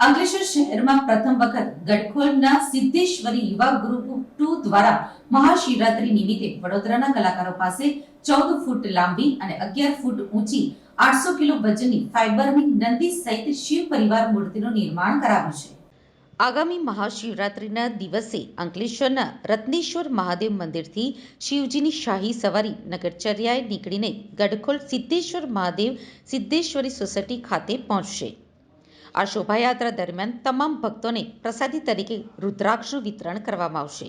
પ્રથમ વખત ગઢખોલના સિદ્ધેશ્વરી યુવા ગ્રુપ ટુ દ્વારા મહાશિવરાત્રી નિમિત્તે વડોદરાના કલાકારો પાસે ચૌદ ફૂટ લાંબી અને અગિયાર ફૂટ ઊંચી આઠસો કિલો વજનની ફાઇબરની નંદી સહિત શિવ પરિવાર મૂર્તિનું નિર્માણ કરાવ્યું છે. આગામી મહાશિવરાત્રિના દિવસે અંકલેશ્વરના રત્નેશ્વર મહાદેવ મંદિરથી શિવજીની શાહી સવારી નગરચર્યાએ નીકળીને ગઢખોલ સિદ્ધેશ્વર મહાદેવ સિદ્ધેશ્વરી સોસાયટી ખાતે પહોંચશે. આ શોભાયાત્રા દરમિયાન તમામ ભક્તોને પ્રસાદી તરીકે રુદ્રાક્ષનું વિતરણ કરવામાં આવશે.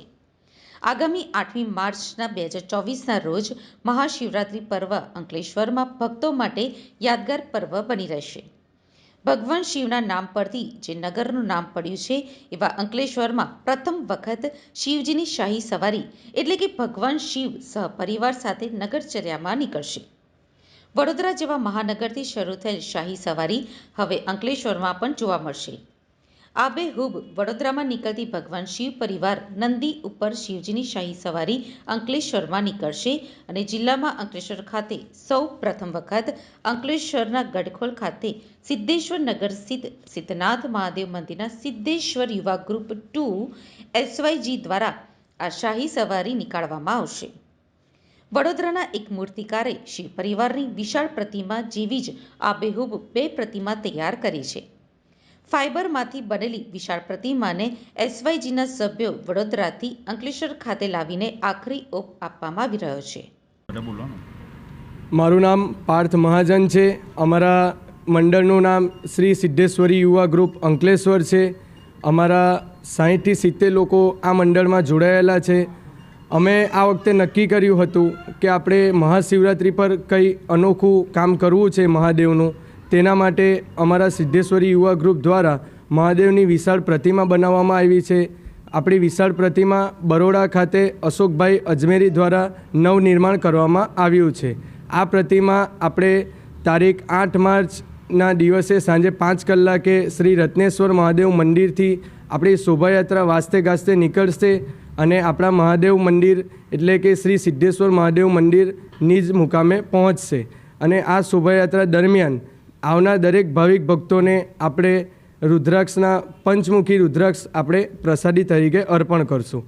આગામી આઠમી માર્ચના બે હજાર ચોવીસના રોજ મહાશિવરાત્રિ પર્વ અંકલેશ્વરમાં ભક્તો માટે યાદગાર પર્વ બની રહેશે. ભગવાન શિવના નામ પરથી જે નગરનું નામ પડ્યું છે, એવા અંકલેશ્વરમાં પ્રથમ વખત શિવજીની શાહી સવારી એટલે કે ભગવાન શિવ સહપરિવાર સાથે નગરચર્યામાં નીકળશે. વડોદરા જેવા મહાનગરથી શરૂ થયેલ શાહી સવારી હવે અંકલેશ્વરમાં પણ જોવા મળશે. આબેહૂબ વડોદરામાં નીકળતી ભગવાન શિવ પરિવાર નંદી ઉપર શિવજીની શાહી સવારી અંકલેશ્વરમાં નીકળશે અને જિલ્લામાં અંકલેશ્વર ખાતે સૌ પ્રથમ વખત અંકલેશ્વરના ગઢખોલ ખાતે સિદ્ધેશ્વર નગર સ્થિત સિદ્ધનાથ મહાદેવ મંદિરના સિદ્ધેશ્વર યુવા ગ્રુપ ટુ એસવાયજી દ્વારા આ શાહી સવારી નીકાળવામાં આવશે. વડોદરાના એક મૂર્તિકારે શિવ પરિવારની વિશાળ પ્રતિમા જેવી જ આબેહૂબ બે પ્રતિમા તૈયાર કરી છે. ફાઇબરમાંથી બનેલી વિશાળ પ્રતિમાને એસવાયજીના સભ્યો વડોદરાથી અંકલેશ્વર ખાતે લાવીને આખરી ઓપ આપવામાં આવી રહ્યો છે. મારું નામ પાર્થ મહાજન છે. અમારા મંડળનું નામ શ્રી સિદ્ધેશ્વરી યુવા ગ્રુપ અંકલેશ્વર છે. અમારા સાહીઠથી સિત્તેર લોકો આ મંડળમાં જોડાયેલા છે. અમે આ વખતે નક્કી કર્યું હતું કે આપણે મહાશિવરાત્રિ પર કંઈ અનોખું કામ કરવું છે મહાદેવનું, તેના માટે અમારા સિદ્ધેશ્વરી યુવા ગ્રુપ દ્વારા મહાદેવની વિશાળ પ્રતિમા બનાવવામાં આવી છે. આપણી વિશાળ પ્રતિમા બરોડા ખાતે અશોકભાઈ અજમેરી દ્વારા નવનિર્માણ કરવામાં આવ્યું છે. આ પ્રતિમા આપણે તારીખ આઠ માર્ચના દિવસે સાંજે પાંચ કલાકે શ્રી રત્નેશ્વર મહાદેવ મંદિરથી આપણી શોભાયાત્રા વાસ્તે ગાસ્તે નીકળશે. અને આપણા મહાદેવ મંદિર એટલે કે શ્રી સિદ્ધેશ્વર મહાદેવ મંદિરની જ મુકામે પહોંચશે. અને આ શોભાયાત્રા દરમિયાન આવનાર દરેક ભાવિક ભક્તોને આપણે રુદ્રાક્ષના પંચમુખી રુદ્રાક્ષ આપણે પ્રસાદી તરીકે અર્પણ કરશું.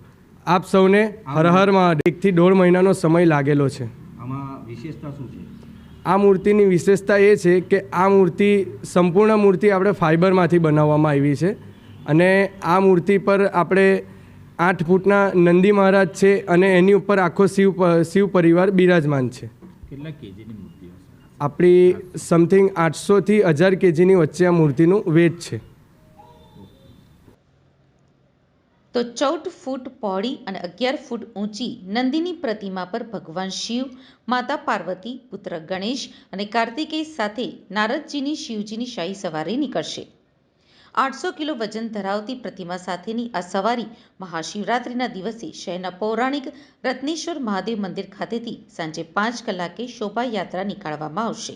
આપ સૌને હર હર મહાદેવ. એકથી દોઢ મહિનાનો સમય લાગેલો છે. આમાં વિશેષતા શું છે? આ મૂર્તિની વિશેષતા એ છે કે આ મૂર્તિ સંપૂર્ણ મૂર્તિ આપણે ફાઇબરમાંથી બનાવવામાં આવી છે. અને આ મૂર્તિ પર આપણે આઠ ફૂટના નંદી મહારાજ છે અને એની ઉપર આખો શિવ શિવ પરિવાર બિરાજમાન છે. કેટલા કેજીની મૂર્તિ આપણી સમથિંગ આઠસોથી હજાર કેજીની વચ્ચે આ મૂર્તિનું વેટ છે. તો ચૌદ ફૂટ પહોળી અને અગિયાર ફૂટ ઊંચી નંદીની પ્રતિમા પર ભગવાન શિવ માતા પાર્વતી પુત્ર ગણેશ અને કાર્તિકેય સાથે નારદજીની શિવજીની શાહી સવારી નીકળશે. આઠસો કિલો વજન ધરાવતી પ્રતિમા સાથેની આ સવારી મહાશિવરાત્રિના દિવસે શહેરના પૌરાણિક રત્નેશ્વર મહાદેવ મંદિર ખાતેથી સાંજે પાંચ કલાકે શોભાયાત્રા નીકાળવામાં આવશે.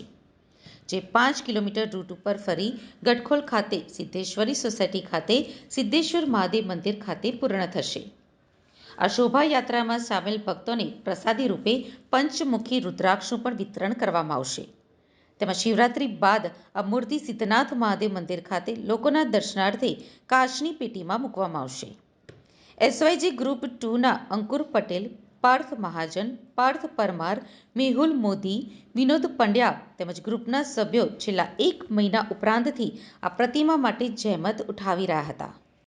જે પાંચ કિલોમીટર રૂટ ઉપર ફરી ગઢખોલ ખાતે, સિદ્ધેશ્વરી સોસાયટી ખાતે, સિદ્ધેશ્વર મહાદેવ મંદિર ખાતે પૂર્ણ થશે. આ શોભાયાત્રામાં સામેલ ભક્તોને પ્રસાદી રૂપે પંચમુખી રુદ્રાક્ષનું પણ વિતરણ કરવામાં આવશે. તેમાં શિવરાત્રી બાદ આ મૂર્તિ સિદ્ધનાથ મહાદેવ મંદિર ખાતે લોકોના દર્શનાર્થે કાચની પેટીમાં મૂકવામાં આવશે. એસવાયજી ગ્રુપ ટુના અંકુર પટેલ, પાર્થ મહાજન, પાર્થ પરમાર, મેહુલ મોદી, વિનોદ પંડ્યા તેમજ ગ્રુપના સભ્યો છેલ્લા એક મહિના ઉપરાંતથી આ પ્રતિમા માટે જહેમત ઉઠાવી રહ્યા હતા.